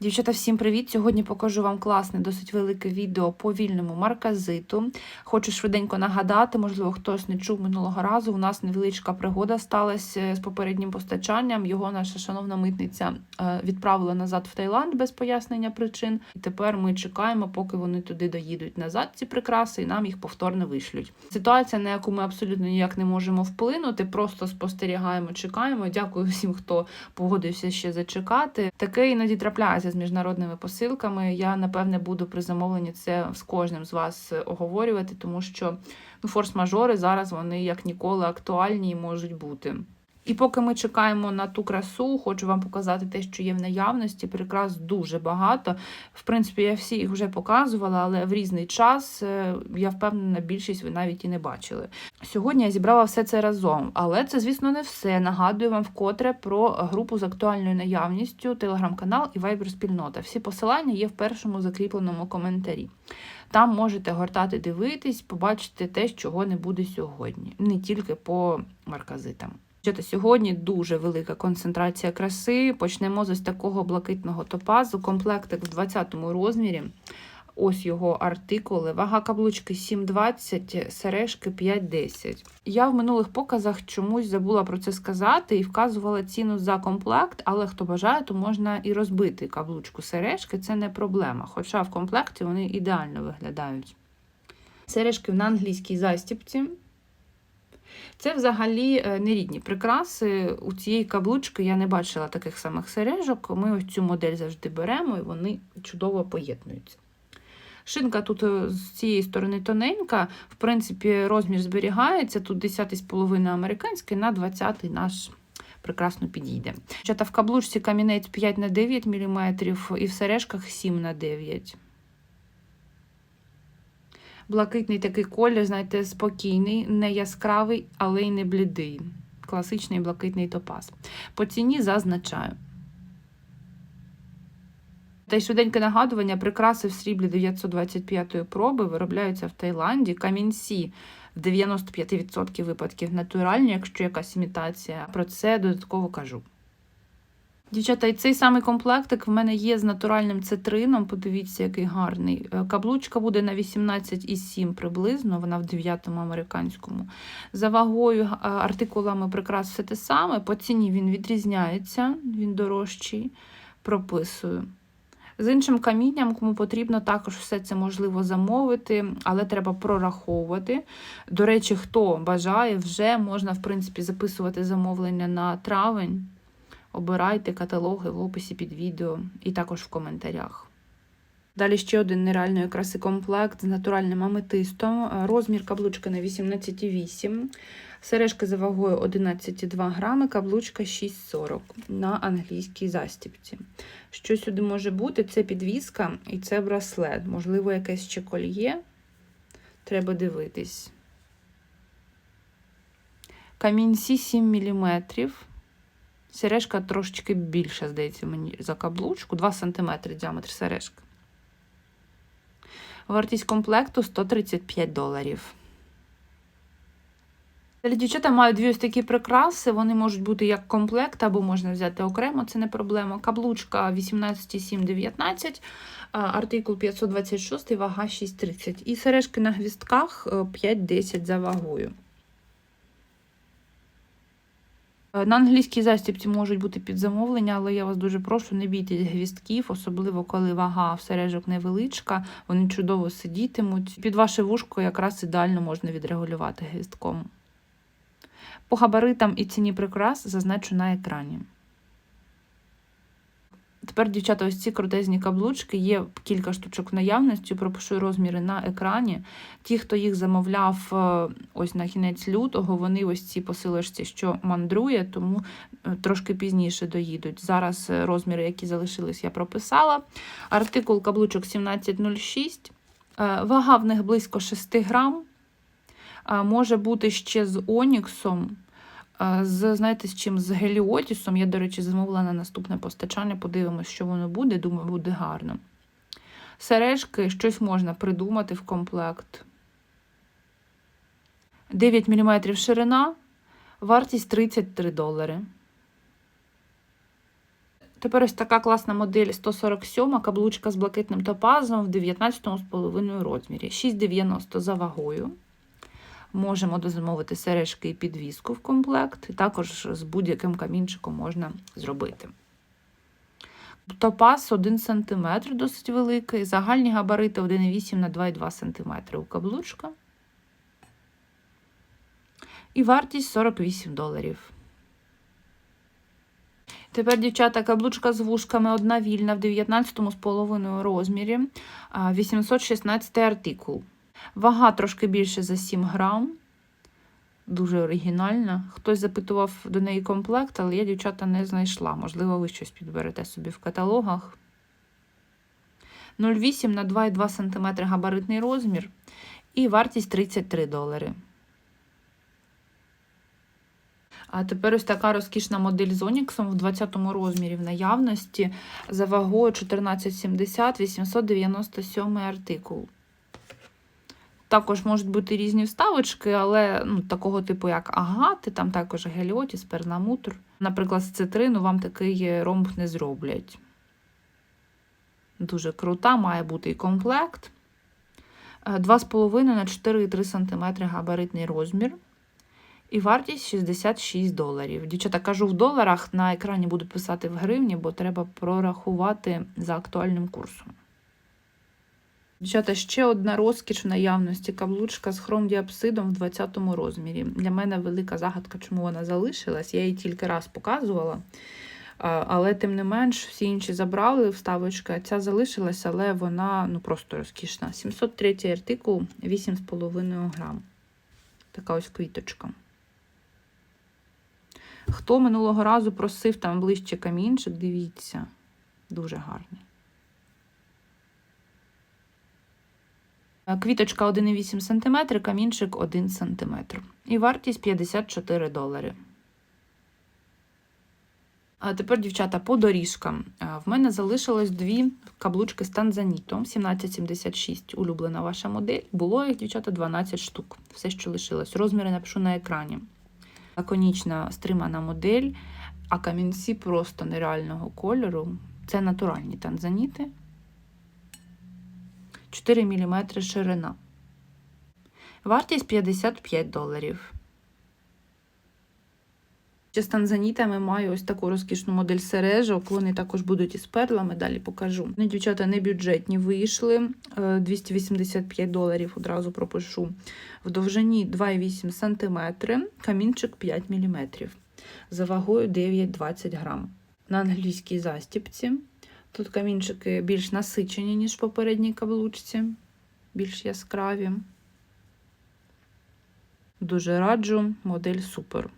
Дівчата, всім привіт! Сьогодні покажу вам класне, досить велике відео по вільному марказиту. Хочу швиденько нагадати, можливо, хтось не чув минулого разу. У нас невеличка пригода сталася з попереднім постачанням. Його наша шановна митниця е, відправила назад в Таїланд без пояснення причин. І тепер ми чекаємо, поки вони туди доїдуть назад, ці прикраси, і нам їх повторно вишлють. Ситуація, на яку ми абсолютно ніяк не можемо вплинути, просто спостерігаємо, чекаємо. Дякую всім, хто погодився ще зачекати. Таке іноді трапляється з міжнародними посилками. Я напевне буду при замовленні це з кожним з вас оговорювати, тому що ну, форс-мажори зараз вони як ніколи актуальні і можуть бути. І поки ми чекаємо на ту красу, хочу вам показати те, що є в наявності. Прикрас дуже багато. В принципі, я всі їх вже показувала, але в різний час е, я впевнена, більшість ви навіть і не бачили. Сьогодні я зібрала все це разом, але це, звісно, не все. Нагадую вам вкотре про групу з актуальною наявністю, телеграм-канал і вайбер-спільнота. Всі посилання є в першому закріпленому коментарі. Там можете гортати, дивитись, побачити те, чого не буде сьогодні, не тільки по марказитам. Сьогодні дуже велика концентрація краси. Почнемо з ось такого блакитного топазу. Комплектик в 20 розмірі. Ось його артикули. Вага каблучки 7,20, сережки 5,10. Я в минулих показах чомусь забула про це сказати і вказувала ціну за комплект, але хто бажає, то можна і розбити каблучку сережки, це не проблема. Хоча в комплекті вони ідеально виглядають. Сережки на англійській застіпці. Це взагалі е, нерідні прикраси. У цієї каблучки я не бачила таких самих сережок. Ми ось цю модель завжди беремо і вони чудово поєднуються. Шинка тут е, з цієї сторони тоненька, в принципі, розмір зберігається. Тут 10,5 американський на 20 наш прекрасно підійде. Чата в каблучці камінець 5 на 9 мм і в сережках 7 на 9 Блакитний такий колір, знаєте, спокійний, не яскравий, але й не блідий. Класичний блакитний топаз. По ціні зазначаю. Та й швиденьке нагадування, прикраси в сріблі 925-ї проби виробляються в Таїланді. Камінці в 95% випадків натуральні, якщо якась імітація. Про це додатково кажу. Дівчата, і цей самий комплектик в мене є з натуральним цитрином. Подивіться, який гарний. Е, Каблучка буде на 18,7 приблизно, вона в 9 американському. За вагою е, артикулами прикрас все те саме. По ціні він відрізняється, він дорожчий, прописую. З іншим камінням, кому потрібно, також все це можливо замовити, але треба прораховувати. До речі, хто бажає, вже можна, в принципі, записувати замовлення на травень. Обирайте каталоги в описі під відео і також в коментарях. Далі ще один нереальної краси комплект з натуральним аметистом. Розмір каблучки на 18,8. Сережки за вагою 11,2 грами, каблучка 6,40 на англійській застіпці. Що сюди може бути? Це підвіска і це браслет. Можливо, якесь ще кольє. Треба дивитись. Камінці 7 мм. Сережка трошечки більша, здається, мені за каблучку. 2 см діаметр сережки. Вартість комплекту 135 доларів. Далі дівчата мають дві ось такі прикраси, вони можуть бути як комплект, або можна взяти окремо, це не проблема. Каблучка 18,719, артикул 526, вага 6,30. І сережки на гвістках 5,10 за вагою. На англійській застібці можуть бути під замовлення, але я вас дуже прошу, не бійтесь гвістків, особливо коли вага всережок сережок невеличка, вони чудово сидітимуть. Під ваше вушко якраз ідеально можна відрегулювати гвістком. По габаритам і ціні прикрас зазначу на екрані. Тепер, дівчата, ось ці крутезні каблучки, є кілька штучок наявності, пропишу розміри на екрані. Ті, хто їх замовляв е, ось на кінець лютого, вони ось ці посилочці, що мандрує, тому е, трошки пізніше доїдуть. Зараз е, розміри, які залишились, я прописала. Артикул каблучок 1706. Вага в них близько 6 грам. Може бути ще з Оніксом. З, знаєте, з чим? З геліотісом. Я, до речі, замовила на наступне постачання, подивимось, що воно буде. Думаю, буде гарно. Сережки, щось можна придумати в комплект. 9 мм ширина, вартість 33 долари. Тепер ось така класна модель 147, каблучка з блакитним топазом в 19,5 розмірі. 6,90 за вагою. Можемо дозамовити сережки і підвіску в комплект, і також з будь-яким камінчиком можна зробити. Топаз 1 см, досить великий, загальні габарити 1,8 на 2,2 см у каблучка. І вартість 48 доларів. Тепер, дівчата, каблучка з вушками одна вільна в 19,5 розмірі, а, 816 артикул. Вага трошки більше за 7 грам. Дуже оригінальна. Хтось запитував до неї комплект, але я дівчата не знайшла. Можливо, ви щось підберете собі в каталогах. 0,8 на 2,2 см габаритний розмір і вартість 33 долари. А тепер ось така розкішна модель з Оніксом в 20 розмірі в наявності за вагою 1470 897 артикул. Також можуть бути різні вставочки, але ну, такого типу, як агати, там також геліотіс, перламутр. Наприклад, з цитрину вам такий ромб не зроблять. Дуже крута, має бути і комплект. Е, 2,5 на 4,3 см габаритний розмір. І вартість 66 доларів. Дівчата, кажу в доларах, на екрані буду писати в гривні, бо треба прорахувати за актуальним курсом. Дівчата, ще одна розкіш в наявності каблучка з хромдіапсидом в 20 розмірі. Для мене велика загадка, чому вона залишилась. Я її тільки раз показувала. Але, тим не менш, всі інші забрали вставочки, ця залишилась, але вона ну, просто розкішна. 703 артикул, 8,5 грам. Така ось квіточка. Хто минулого разу просив там ближче камінчик, дивіться, дуже гарний. Квіточка 1,8 см, камінчик 1 см. І вартість 54 долари. А тепер, дівчата, по доріжкам. В мене залишилось дві каблучки з танзанітом 1776, улюблена ваша модель. Було їх, дівчата, 12 штук. Все, що лишилось. Розміри напишу на екрані. Лаконічна стримана модель, а камінці просто нереального кольору. Це натуральні танзаніти. 4 мм ширина. Вартість 55 доларів. Ще з танзанітами маю ось таку розкішну модель сережок. Вони також будуть із перлами, далі покажу. Вони, дівчата, не бюджетні вийшли. е, 285 доларів одразу пропишу. В довжині 2,8 см, камінчик 5 мм. За вагою 9-20 грам. На англійській застіпці. Тут камінчики більш насичені, ніж в попередній каблучці, більш яскраві. Дуже раджу, модель супер.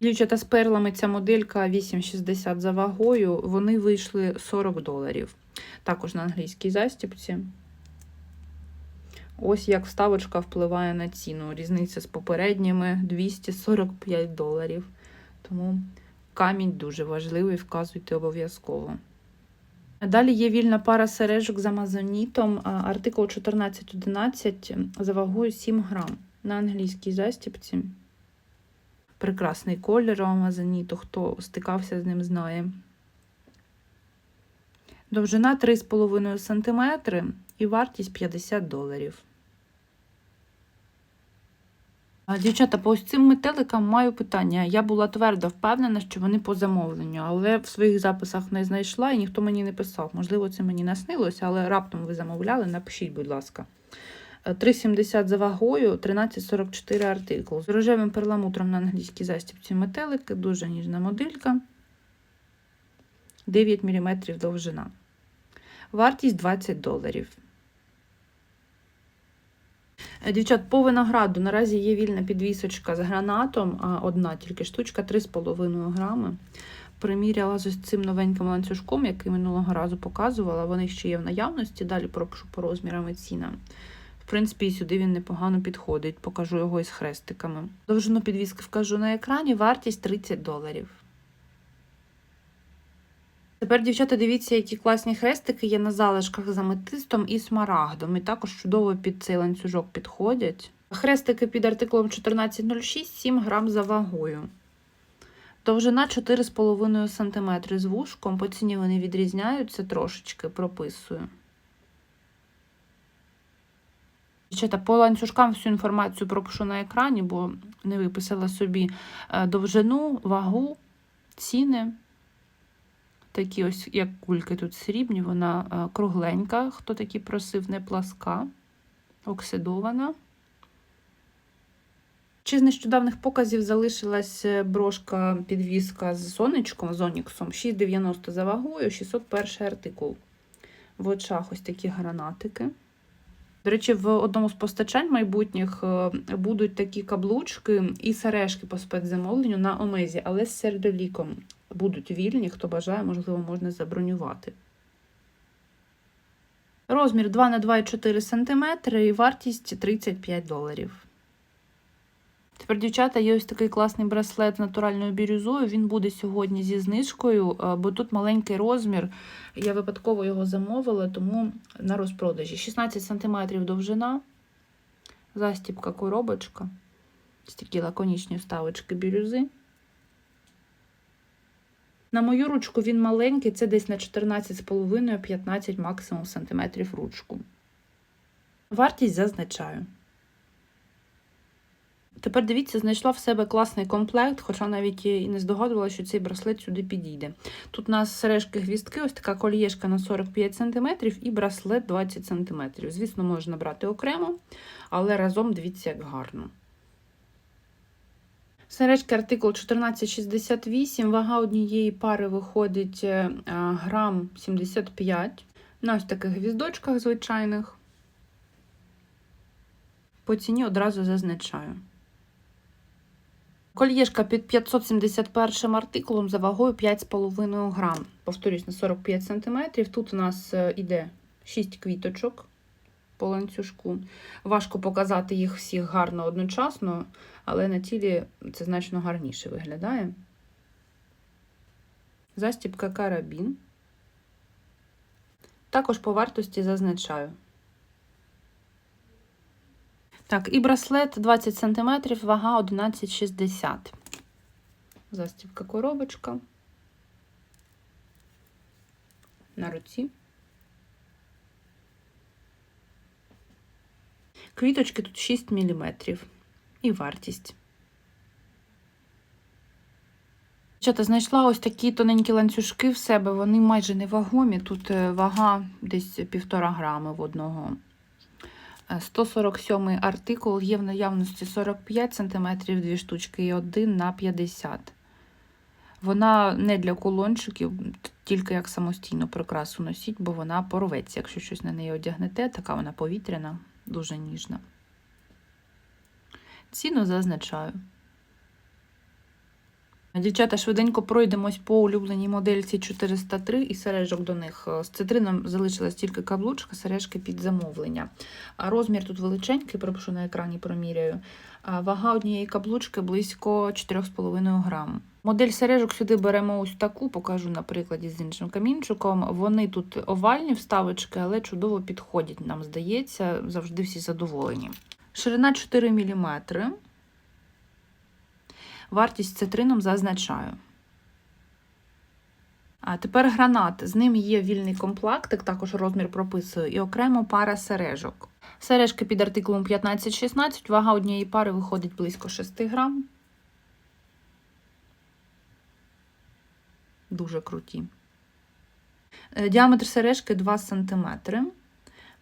Дівчата з перлами ця моделька 8,60 за вагою, вони вийшли 40 доларів. Також на англійській застіпці. Ось як вставочка впливає на ціну. Різниця з попередніми 245 доларів. Тому камінь дуже важливий, вказуйте обов'язково. Далі є вільна пара сережок з амазонітом, артикул 1411 за вагою 7 грам на англійській застіпці. Прекрасний колір у амазоніту, хто стикався з ним, знає. Довжина 3,5 см і вартість 50 доларів. А, Дівчата, по ось цим метеликам маю питання. Я була твердо впевнена, що вони по замовленню, але в своїх записах не знайшла і ніхто мені не писав. Можливо, це мені наснилося, але раптом ви замовляли, напишіть, будь ласка. Е, 3,70 за вагою, 13,44 артикул. З рожевим перламутром на англійській застіпці метелики, дуже ніжна моделька. 9 мм довжина. Вартість 20 доларів. Е, Дівчат, по винограду наразі є вільна підвісочка з гранатом, а одна тільки штучка 3,5 грами. Приміряла з цим новеньким ланцюжком, який минулого разу показувала. Вони ще є в наявності, далі пропишу по розмірам і цінам. В принципі, і сюди він непогано підходить, покажу його із хрестиками. Довжину підвіски вкажу на екрані, вартість 30 доларів. Тепер, дівчата, дивіться, які класні хрестики є на залишках з аметистом і смарагдом. І також чудово під цей ланцюжок підходять. Хрестики під артикулом 1406, 7 грам за вагою. Довжина 4,5 см з вушком. По ціні вони відрізняються трошечки, прописую. Дівчата, по ланцюжкам всю інформацію пропишу на екрані, бо не виписала собі е, довжину, вагу, ціни. Такі ось, як кульки тут срібні, вона е, кругленька, хто такі просив, не пласка, оксидована. Чи з нещодавних показів залишилась е, брошка підвіска з сонечком, з Оніксом, 6,90 за вагою, 601 артикул. В очах ось такі гранатики. До речі, в одному з постачань майбутніх е, будуть такі каблучки і сережки по спецзамовленню на Омезі, але з сердоліком. Будуть вільні, хто бажає, можливо, можна забронювати. Розмір 2 на 2,4 см і вартість 35 доларів. Тепер, дівчата, є ось такий класний браслет з натуральною бірюзою. Він буде сьогодні зі знижкою, е, бо тут маленький розмір. Я випадково його замовила, тому на розпродажі. 16 см довжина, застібка коробочка. Такі лаконічні вставочки бірюзи. На мою ручку він маленький, це десь на 14,5-15 максимум сантиметрів ручку. Вартість зазначаю. Тепер дивіться, знайшла в себе класний комплект, хоча навіть і не здогадувала, що цей браслет сюди підійде. Тут у нас сережки гвістки, ось така кольєшка на 45 см і браслет 20 см. Звісно, можна брати окремо, але разом дивіться, як гарно. Сережки артикул 1468, вага однієї пари виходить е, грам 75 на ось таких гвіздочках звичайних. По ціні одразу зазначаю. Кольєшка під 571 артикулом за вагою 5,5 грам. Повторюсь, на 45 см. Тут у нас іде 6 квіточок по ланцюжку. Важко показати їх всіх гарно одночасно, але на тілі це значно гарніше виглядає. Застібка карабін. Також по вартості зазначаю. Так, і браслет 20 см, вага 11,60. Застібка коробочка. На руці. Квіточки тут 6 мм. І вартість. Чата, знайшла ось такі тоненькі ланцюжки в себе, вони майже невагомі. Тут вага десь півтора грами в одного. 147 артикул, є в наявності 45 см, дві штучки і 1 на 50 Вона не для колончиків, тільки як самостійну прикрасу носіть, бо вона порветься, якщо щось на неї одягнете, така вона повітряна, дуже ніжна. Ціну зазначаю. Дівчата, швиденько пройдемось по улюбленій модельці 403 і сережок до них. З цитрином залишилась тільки каблучка, сережки під замовлення. А розмір тут величенький, пропишу на екрані проміряю. А вага однієї каблучки близько 4,5 грам. Модель сережок сюди беремо ось таку, покажу на прикладі з іншим камінчиком. Вони тут овальні вставочки, але чудово підходять, нам здається, завжди всі задоволені. Ширина 4 мм. Вартість цитрином зазначаю. А тепер гранат. З ним є вільний комплектик, також розмір прописую, і окремо пара сережок. Сережки під артикулом 15-16, вага однієї пари виходить близько 6 грам. Дуже круті. Е, діаметр сережки 2 см.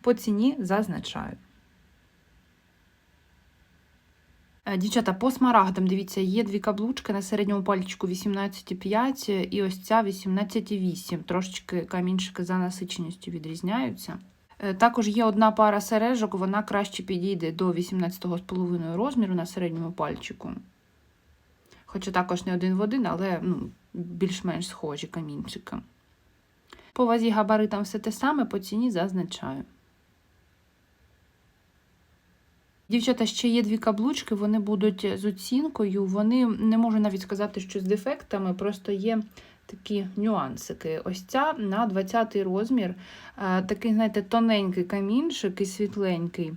По ціні зазначаю. Дівчата, по смарагдам, дивіться, є дві каблучки на середньому пальчику 18,5 і ось ця 18,8. Трошечки камінчики за насиченістю відрізняються. Е, також є одна пара сережок, вона краще підійде до 18,5 розміру на середньому пальчику. Хоча також не один в один, але ну, більш-менш схожі камінчики. По вазі габаритам все те саме, по ціні зазначаю. Дівчата, ще є дві каблучки, вони будуть з оцінкою. Вони не можу навіть сказати, що з дефектами, просто є такі нюансики. Ось ця на 20 розмір, такий, знаєте, тоненький камінчик і світленький.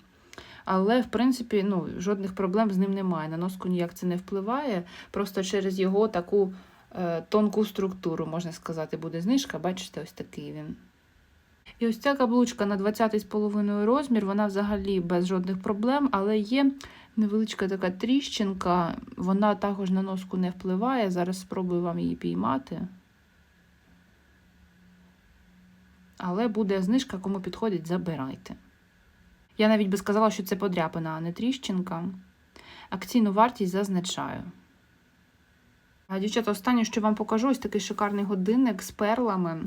Але, в принципі, ну, жодних проблем з ним немає. На носку ніяк це не впливає. Просто через його таку е, тонку структуру, можна сказати, буде знижка. Бачите, ось такий він. І ось ця каблучка на 20,5 розмір, вона взагалі без жодних проблем, але є невеличка така тріщинка, вона також на носку не впливає. Зараз спробую вам її піймати. Але буде знижка, кому підходить, забирайте. Я навіть би сказала, що це подряпина, а не тріщинка. Акційну вартість зазначаю. Дівчата, останнє, що вам покажу, ось такий шикарний годинник з перлами.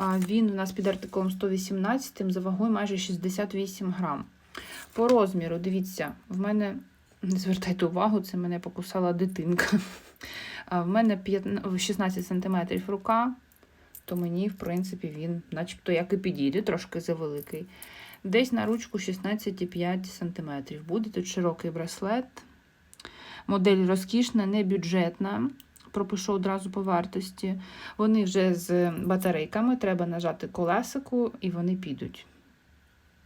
Він у нас під артикулом 118 за вагою майже 68 грам. По розміру, дивіться, в мене, не звертайте увагу, це мене покусала дитинка. В мене 16 см рука, то мені, в принципі, він начебто як і підійде, трошки завеликий. Десь на ручку 16,5 см. Буде тут широкий браслет. Модель розкішна, не бюджетна. Пропишу одразу по вартості. Вони вже з батарейками, треба нажати колесику, і вони підуть.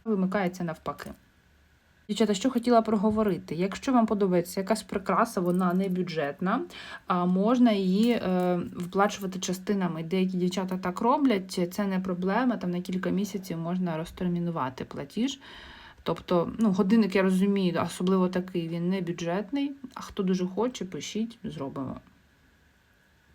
Вимикається навпаки. Дівчата, що хотіла проговорити. Якщо вам подобається якась прикраса, вона не бюджетна, а можна її е, вплачувати частинами. Деякі дівчата так роблять, це не проблема. Там на кілька місяців можна розтермінувати платіж. Тобто, ну, годинник, я розумію, особливо такий, він не бюджетний. А хто дуже хоче, пишіть, зробимо.